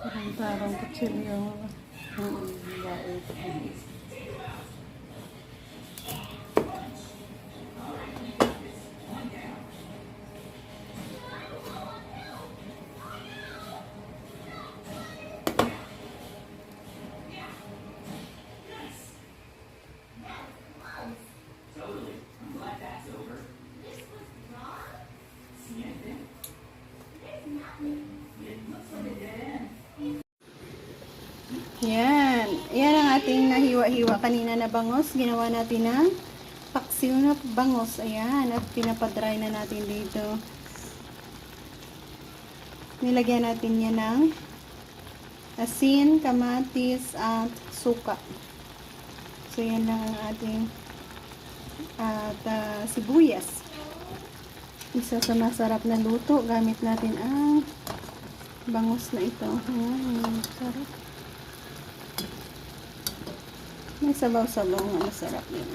Parang parang kutsilyo. Mm, bait. Yan. Yan ang ating nahiwa-hiwa kanina na bangos. Ginawa natin ng paksiw na bangos. Ayan. At pinapadry na natin dito. Nilagyan natin yan ng asin, kamatis, at suka. So, yan lang ang ating at ah, sibuyas. Isa sa masarap na luto. Gamit natin ang bangos na ito. Ayan. Sarap. May sabaw-sabaw nga masarap yun.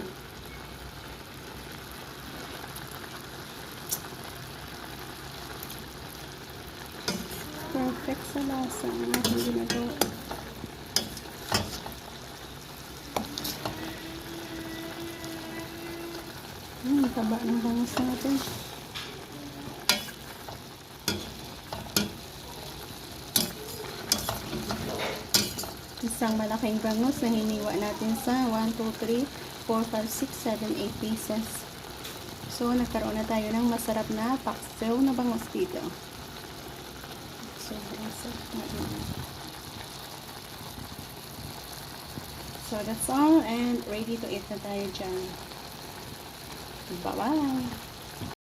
Perfect sa lasa ang ating ginagawa. Hmm, taba ng bangus natin. Isang malaking bangus na hiniwa natin sa 1, 2, 3, 4, 5, 6, 7, 8 pieces. So, nagkaroon na tayo ng masarap na paksew na bangus dito. So. So, that's all and ready to eat na tayo dyan. Bye-bye!